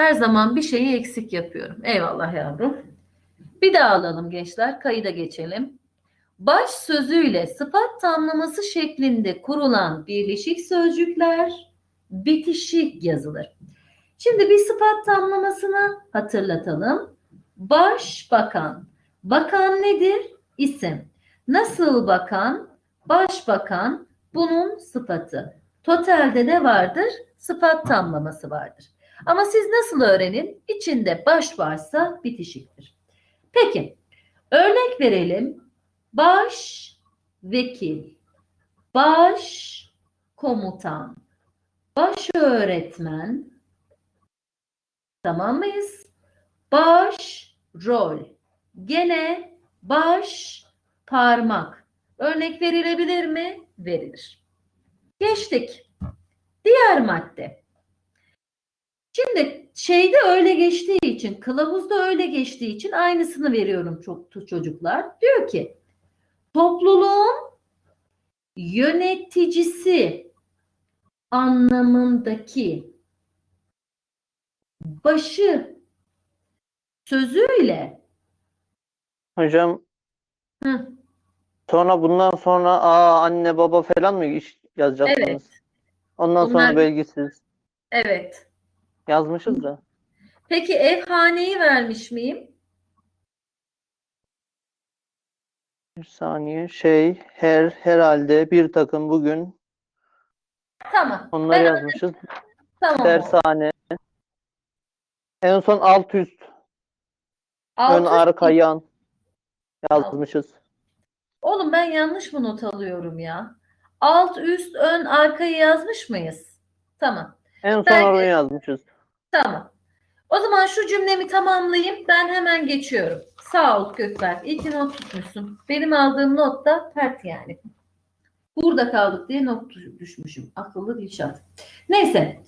Her zaman bir şeyi eksik yapıyorum. Eyvallah yavrum. Bir daha alalım gençler. Kayıda geçelim. Baş sözüyle sıfat tamlaması şeklinde kurulan birleşik sözcükler bitişik yazılır. Şimdi bir sıfat tamlamasını hatırlatalım. Başbakan. Bakan nedir? İsim. Nasıl bakan? Başbakan bunun sıfatı. Totalde ne vardır? Sıfat tamlaması vardır. Ama siz nasıl öğrenin? İçinde baş varsa bitişiktir. Peki, örnek verelim. Baş vekil, baş komutan, baş öğretmen, tamam mıyız? Baş rol, gene baş parmak. Örnek verilebilir mi? Verilir. Geçtik. Diğer madde. Şimdi şeyde öyle geçtiği için, kılavuzda öyle geçtiği için aynısını veriyorum çok çocuklar. Diyor ki topluluğun yöneticisi anlamındaki başı sözüyle Hocam Hı. sonra bundan sonra aa anne baba falan mı iş yazacaksınız? Evet. Ondan Bunlar- sonra belgisiz. evet. Yazmışız da. Peki evhaneyi vermiş miyim? Bir saniye. Şey her herhalde bir takım bugün Tamam. onları Ben- yazmışız. Tamam. Dershane. En son alt üst, ön Altı- arka yan yazmışız. Oğlum ben yanlış mı not alıyorum ya? Alt, üst, ön, arkayı yazmış mıyız? Tamam. En son Ben- oraya yazmışız. Tamam. O zaman şu cümlemi tamamlayayım. Ben hemen geçiyorum. Sağ ol Gökberk. İyi ki not tutmuşsun. Benim aldığım not da pert yani. Burada kaldık diye not düşmüşüm. Akıllı bir şart. Neyse.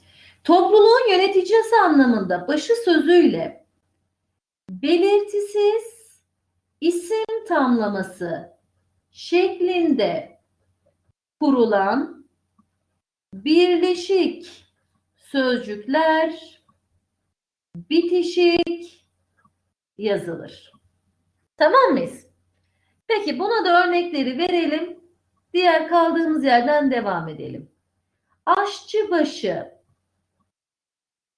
Topluluğun yöneticisi anlamında başı sözüyle belirtisiz isim tamlaması şeklinde kurulan birleşik sözcükler bitişik yazılır. Tamam mıyız? Peki buna da örnekleri verelim. Diğer kaldığımız yerden devam edelim. Aşçıbaşı,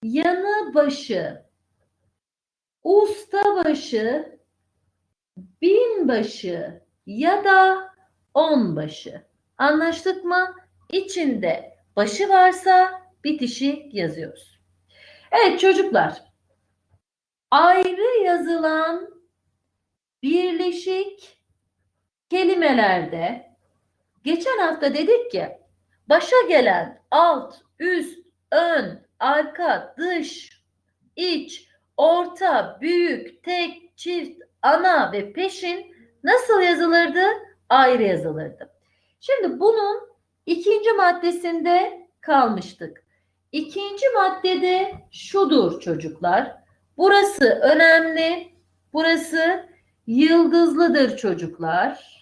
yanıbaşı, ustabaşı, binbaşı ya da onbaşı. Anlaştık mı? İçinde başı varsa bitişik yazıyoruz. Evet çocuklar. Ayrı yazılan birleşik kelimelerde geçen hafta dedik ki başa gelen alt, üst, ön, arka, dış, iç, orta, büyük, tek, çift, ana ve peşin nasıl yazılırdı? Ayrı yazılırdı. Şimdi bunun ikinci maddesinde kalmıştık. İkinci maddede şudur çocuklar. Burası önemli. Burası yıldızlıdır çocuklar.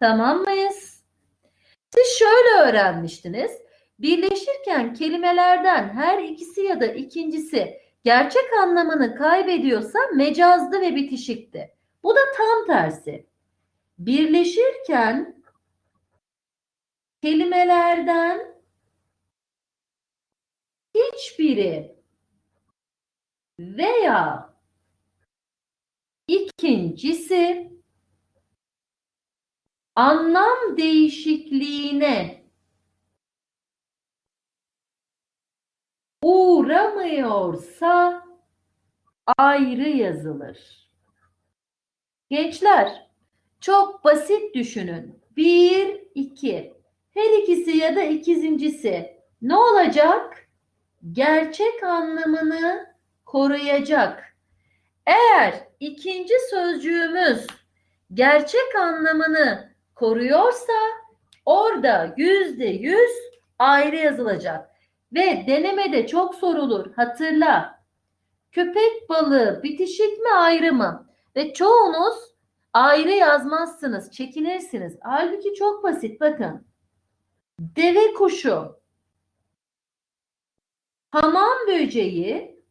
Tamam mıyız? Siz şöyle öğrenmiştiniz. Birleşirken kelimelerden her ikisi ya da ikincisi gerçek anlamını kaybediyorsa mecazlı ve bitişikti. Bu da tam tersi. Birleşirken kelimelerden hiçbiri veya ikincisi anlam değişikliğine uğramıyorsa ayrı yazılır. Gençler çok basit düşünün. Bir, iki. Her ikisi ya da ikizincisi ne olacak? Gerçek anlamını koruyacak. Eğer ikinci sözcüğümüz gerçek anlamını koruyorsa orada yüzde yüz ayrı yazılacak. Ve denemede çok sorulur. Hatırla. Köpek balığı bitişik mi ayrı mı? Ve çoğunuz ayrı yazmazsınız, çekinirsiniz. Halbuki çok basit bakın. Deve kuşu hamam böceği,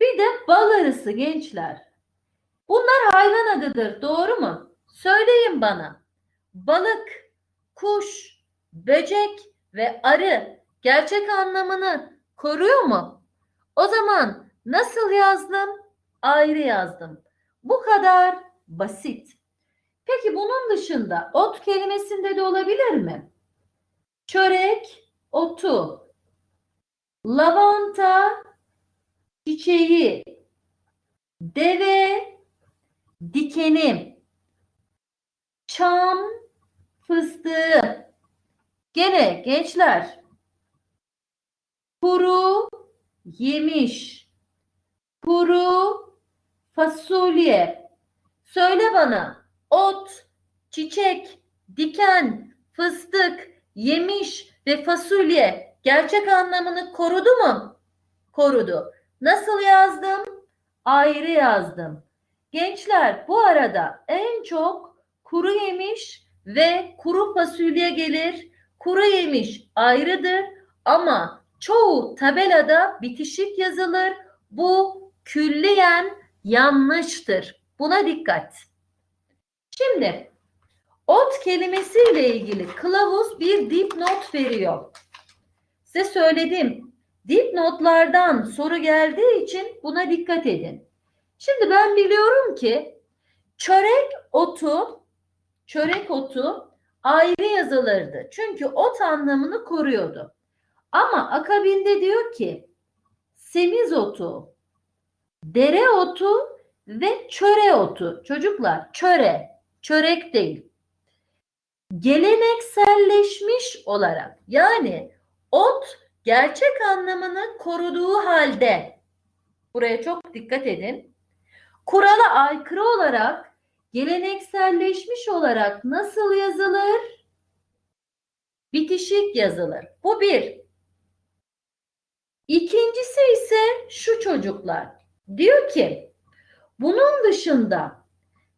bir de bal arısı gençler. Bunlar hayvan adıdır, doğru mu? Söyleyin bana. Balık, kuş, böcek ve arı gerçek anlamını koruyor mu? O zaman nasıl yazdım? Ayrı yazdım. Bu kadar basit. Peki bunun dışında ot kelimesinde de olabilir mi? Çörek, otu, lavanta, çiçeği, deve, dikeni, çam, fıstığı. Gene gençler, kuru, yemiş, kuru, fasulye. Söyle bana, ot, çiçek, diken, fıstık, yemiş ve fasulye gerçek anlamını korudu mu? Korudu. Nasıl yazdım? Ayrı yazdım. Gençler bu arada en çok kuru yemiş ve kuru fasulye gelir. Kuru yemiş ayrıdır ama çoğu tabelada bitişik yazılır. Bu külliyen yanlıştır. Buna dikkat. Şimdi ot kelimesiyle ilgili kılavuz bir dipnot veriyor. Size söyledim. Dipnotlardan soru geldiği için buna dikkat edin. Şimdi ben biliyorum ki çörek otu, çörek otu ayrı yazılırdı. Çünkü ot anlamını koruyordu. Ama akabinde diyor ki semizotu, dereotu ve çöre otu. Çocuklar çöre, çörek değil. Gelenekselleşmiş olarak yani ot gerçek anlamını koruduğu halde buraya çok dikkat edin. Kurala aykırı olarak gelenekselleşmiş olarak nasıl yazılır? Bitişik yazılır. Bu bir. İkincisi ise şu çocuklar. Diyor ki bunun dışında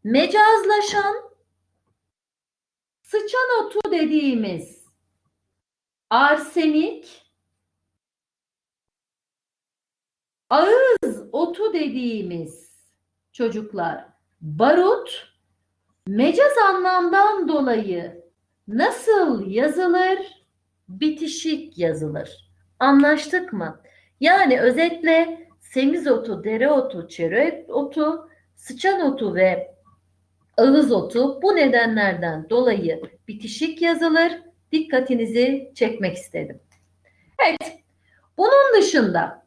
mecazlaşan sıçan otu dediğimiz arsenik, ağız otu dediğimiz çocuklar barut mecaz anlamdan dolayı nasıl yazılır? Bitişik yazılır. Anlaştık mı? Yani özetle semizotu, dereotu, çörek otu, sıçan otu ve ağız otu bu nedenlerden dolayı bitişik yazılır. Dikkatinizi çekmek istedim. Evet. Bunun dışında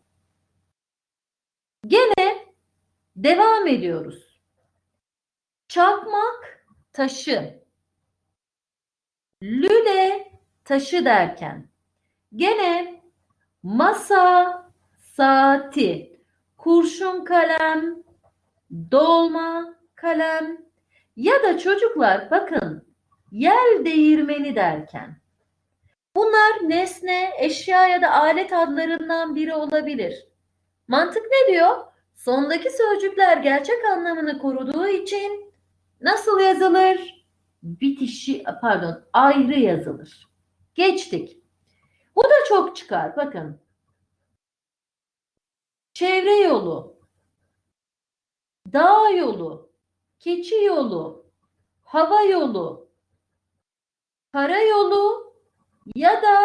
gene devam ediyoruz. Çakmak taşı, lüle taşı derken gene masa saati, kurşun kalem, dolma kalem ya da çocuklar bakın yel değirmeni derken bunlar nesne, eşya ya da alet adlarından biri olabilir. Mantık ne diyor? Sondaki sözcükler gerçek anlamını koruduğu için nasıl yazılır? Bitişi, pardon, ayrı yazılır. Geçtik. Bu da çok çıkar. Bakın. Çevre yolu, dağ yolu, keçi yolu, hava yolu, kara yolu ya da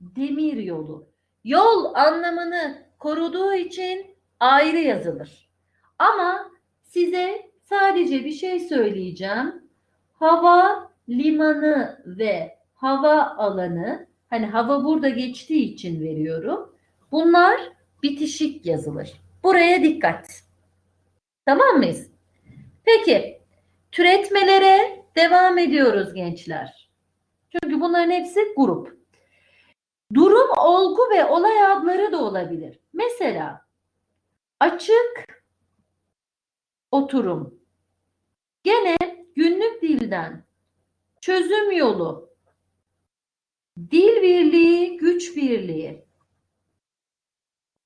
demir yolu. Yol anlamını koruduğu için ayrı yazılır. Ama size sadece bir şey söyleyeceğim. Hava limanı ve hava alanı hani hava burada geçtiği için veriyorum. Bunlar bitişik yazılır. Buraya dikkat. Tamam mıyız? Peki türetmelere devam ediyoruz gençler. Çünkü bunların hepsi grup. Durum, olgu ve olay adları da olabilir. Mesela açık oturum. Gene günlük dilden çözüm yolu, dil birliği, güç birliği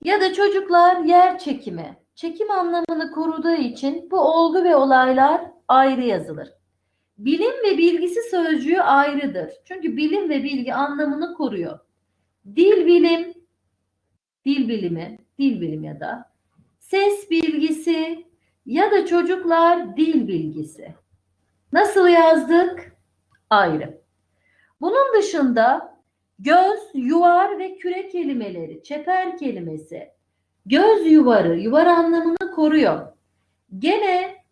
ya da çocuklar yer çekimi. Çekim anlamını koruduğu için bu olgu ve olaylar ayrı yazılır. Bilim ve bilgisi sözcüğü ayrıdır. Çünkü bilim ve bilgi anlamını koruyor. Dil bilim, dil bilimi, dil bilimi ya da ses bilgisi ya da çocuklar dil bilgisi. Nasıl yazdık? Ayrı. Bunun dışında göz, yuvar ve küre kelimeleri, çeper kelimesi, göz yuvarı, yuvar anlamını koruyor. Gene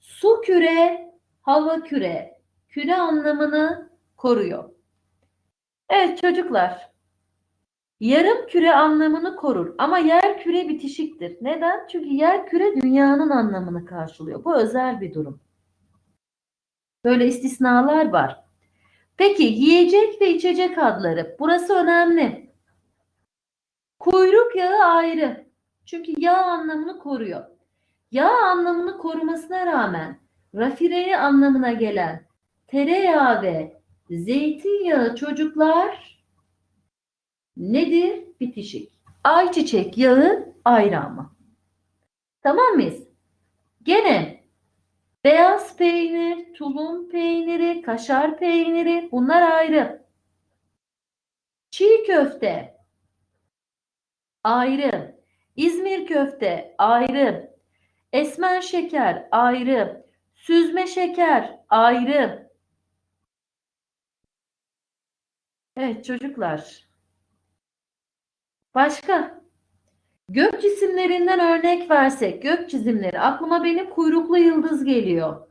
su küre, hava küre, küre anlamını koruyor. Evet çocuklar, yarım küre anlamını korur ama yer küre bitişiktir. Neden? Çünkü yer küre dünyanın anlamını karşılıyor. Bu özel bir durum. Böyle istisnalar var. Peki yiyecek ve içecek adları. Burası önemli. Kuyruk yağı ayrı. Çünkü yağ anlamını koruyor. Yağ anlamını korumasına rağmen rafineri anlamına gelen tereyağı ve zeytinyağı çocuklar nedir? Bitişik. Ayçiçek yağı ayrı ama. Tamam mıyız? Gene beyaz peynir, tulum peyniri, kaşar peyniri bunlar ayrı. Çiğ köfte ayrı. İzmir köfte ayrı. Esmer şeker ayrı. Süzme şeker ayrı. Evet çocuklar. Başka? Gök cisimlerinden örnek versek, gök cisimleri aklıma benim kuyruklu yıldız geliyor.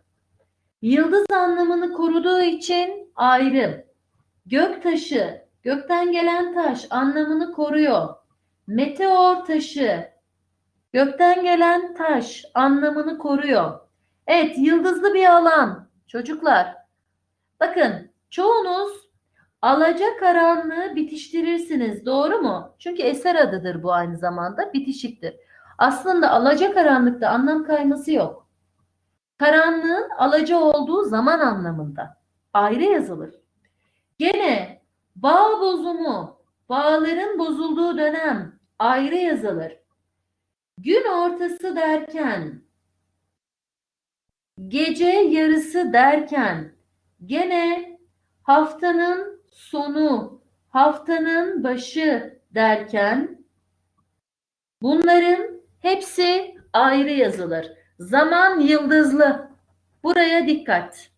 Yıldız anlamını koruduğu için ayrı. Gök taşı, gökten gelen taş anlamını koruyor. Meteor taşı, gökten gelen taş anlamını koruyor. Evet, yıldızlı bir alan. Çocuklar, bakın çoğunuz alacakaranlığı bitiştirirsiniz. Doğru mu? Çünkü eser adıdır bu aynı zamanda. Bitişiktir. Aslında alacakaranlıkta anlam kayması yok. Karanlığın alaca olduğu zaman anlamında. Ayrı yazılır. Gene bağ bozumu, bağların bozulduğu dönem ayrı yazılır. Gün ortası derken, gece yarısı derken, gene haftanın sonu, haftanın başı derken bunların hepsi ayrı yazılır. Zaman yıldızlı. Buraya dikkat.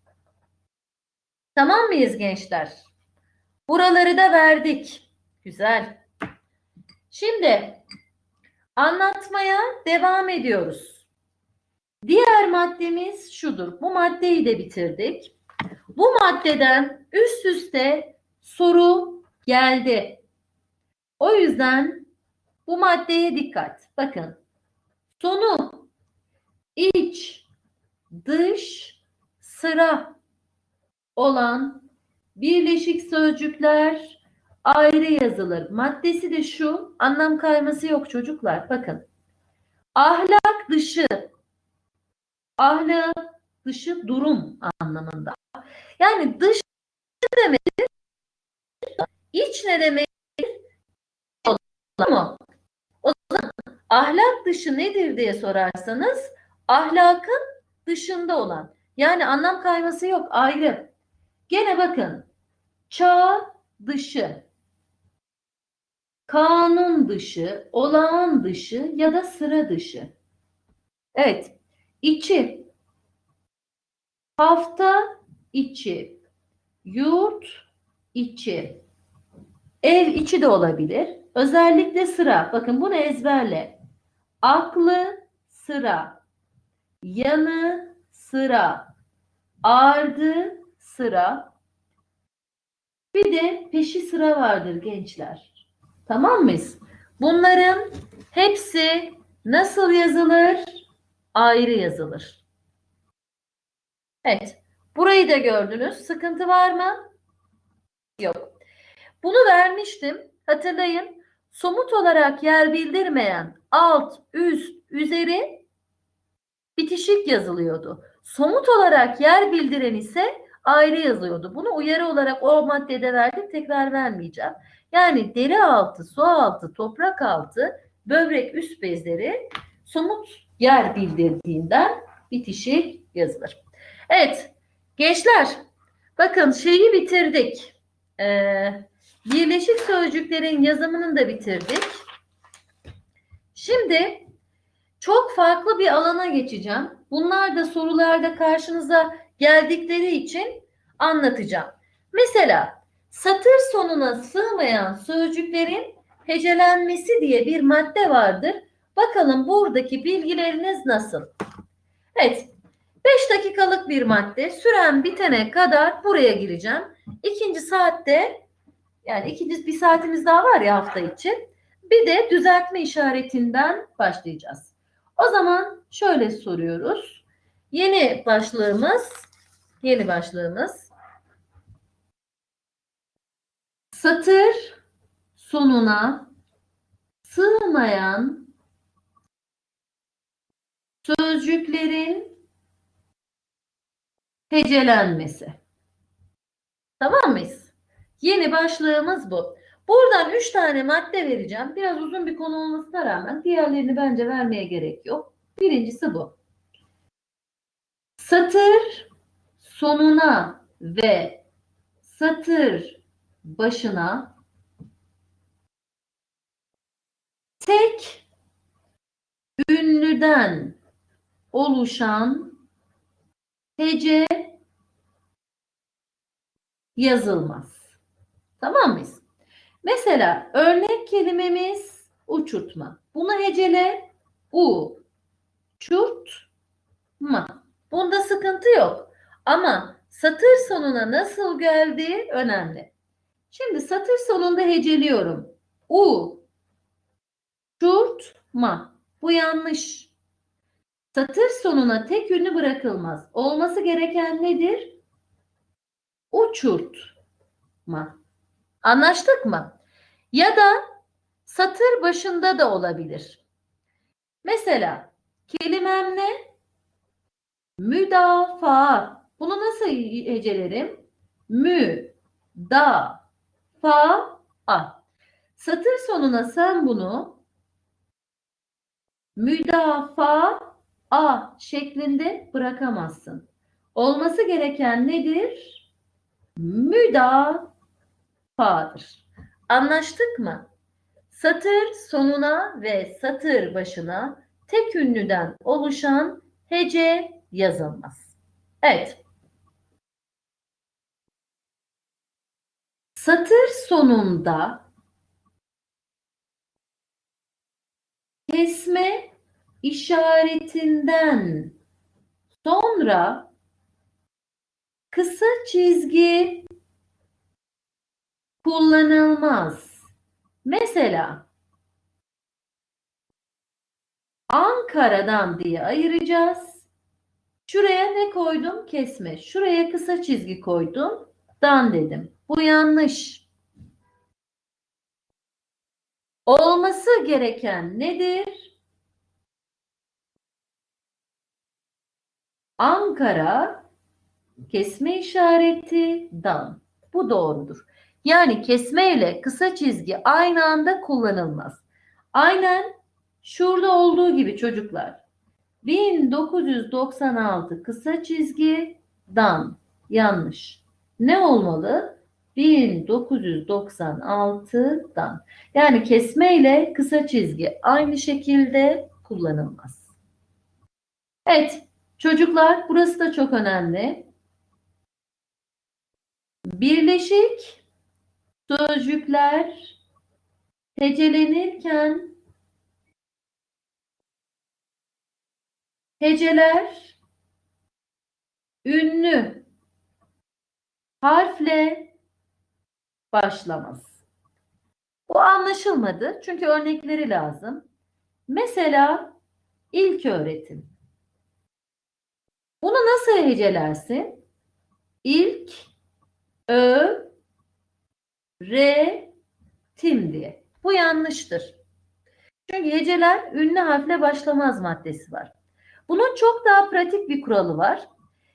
Tamam mıyız gençler? Buraları da verdik. Güzel. Şimdi anlatmaya devam ediyoruz. Diğer maddemiz şudur. Bu maddeyi de bitirdik. Bu maddeden üst üste soru geldi. O yüzden bu maddeye dikkat. Bakın. Sonu iç, dış, sıra olan birleşik sözcükler ayrı yazılır. Maddesi de şu. Anlam kayması yok çocuklar. Bakın. Ahlak dışı. Ahlak dışı durum anlamında. Yani dış ne demektir? İç ne demektir? Mu? O zaman ahlak dışı nedir diye sorarsanız ahlakın dışında olan. Yani anlam kayması yok ayrı. Gene bakın çağ dışı, kanun dışı, olağan dışı ya da sıra dışı. Evet, içi, hafta içi, yurt içi, ev içi de olabilir. Özellikle sıra. Bakın bunu ezberle. Aklı sıra, yanı sıra, ardı sıra. Bir de peşi sıra vardır gençler. Tamam mıyız? Bunların hepsi nasıl yazılır? Ayrı yazılır. Evet. Burayı da gördünüz. Sıkıntı var mı? Yok. Bunu vermiştim. Hatırlayın. Somut olarak yer bildirmeyen alt, üst, üzeri bitişik yazılıyordu. Somut olarak yer bildiren ise ayrı yazıyordu. Bunu uyarı olarak o maddede verdim. Tekrar vermeyeceğim. Yani deri altı, su altı, toprak altı, böbrek üst bezleri somut yer bildirdiğinden bitişik yazılır. Evet gençler bakın şeyi bitirdik. Ee, birleşik sözcüklerin yazımını da bitirdik. Şimdi çok farklı bir alana geçeceğim. Bunlar da sorularda karşınıza geldikleri için anlatacağım. Mesela satır sonuna sığmayan sözcüklerin hecelenmesi diye bir madde vardır. Bakalım buradaki bilgileriniz nasıl? Evet. 5 dakikalık bir madde. Süren bitene kadar buraya gireceğim. İkinci saatte yani ikinci bir saatimiz daha var ya hafta için. Bir de düzeltme işaretinden başlayacağız. O zaman şöyle soruyoruz. Yeni başlığımız, yeni başlığımız satır sonuna sığmayan sözcüklerin hecelenmesi. Tamam mıyız? Yeni başlığımız bu. Buradan üç tane madde vereceğim. Biraz uzun bir konu olmasına rağmen diğerlerini bence vermeye gerek yok. Birincisi bu. Satır sonuna ve satır başına tek ünlüden oluşan hece yazılmaz. Tamam mıyız? Mesela örnek kelimemiz uçurtma. Bunu hecele u çurtma. Bunda sıkıntı yok. Ama satır sonuna nasıl geldiği önemli. Şimdi satır sonunda heceliyorum. U çurtma. Bu yanlış. Satır sonuna tek ünlü bırakılmaz. Olması gereken nedir? Uçurtma. Anlaştık mı? Ya da satır başında da olabilir. Mesela kelimem ne? Müdafaa. Bunu nasıl hecelerim? Mü, da, fa, a. Satır sonuna sen bunu müdafaa a şeklinde bırakamazsın. Olması gereken nedir? Müdafaadır. Anlaştık mı? Satır sonuna ve satır başına tek ünlüden oluşan hece yazılmaz. Evet. Satır sonunda kesme işaretinden sonra kısa çizgi kullanılmaz. Mesela Ankara'dan diye ayıracağız. Şuraya ne koydum? Kesme. Şuraya kısa çizgi koydum. Dan dedim. Bu yanlış. Olması gereken nedir? Ankara kesme işareti dan. Bu doğrudur. Yani kesme ile kısa çizgi aynı anda kullanılmaz. Aynen şurada olduğu gibi çocuklar. 1996 kısa çizgi dan. Yanlış. Ne olmalı? 1996'dan. Yani kesme ile kısa çizgi aynı şekilde kullanılmaz. Evet çocuklar burası da çok önemli. Birleşik sözcükler hecelenirken heceler ünlü harfle başlamaz. Bu anlaşılmadı çünkü örnekleri lazım. Mesela ilk öğretim. Bunu nasıl hecelersin? İlk ö re tim diye. Bu yanlıştır. Çünkü heceler ünlü harfle başlamaz maddesi var. Bunun çok daha pratik bir kuralı var.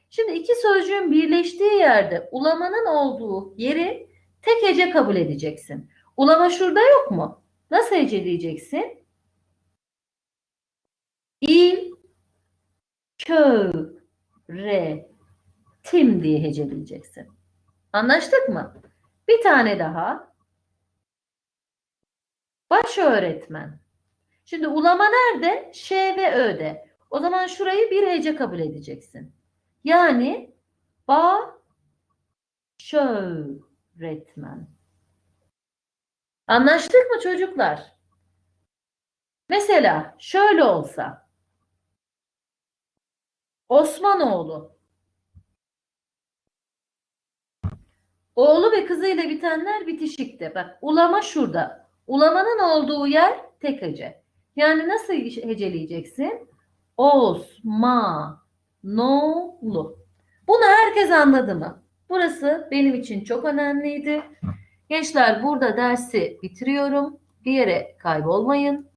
Şimdi iki sözcüğün birleştiği yerde ulamanın olduğu yeri tek hece kabul edeceksin. Ulama şurada yok mu? Nasıl heceleyeceksin? İl, kö, re, tim diye heceleyeceksin. Anlaştık mı? Bir tane daha. Baş öğretmen. Şimdi ulama nerede? Ş ve Ö'de. O zaman şurayı bir hece kabul edeceksin. Yani ba şöğretmen. Anlaştık mı çocuklar? Mesela şöyle olsa. Osmanoğlu. Oğlu ve kızıyla bitenler bitişikte. Bak ulama şurada. Ulamanın olduğu yer tek hece. Yani nasıl heceleyeceksin? Osmanolu. Bunu herkes anladı mı? Burası benim için çok önemliydi. Gençler burada dersi bitiriyorum. Bir yere kaybolmayın.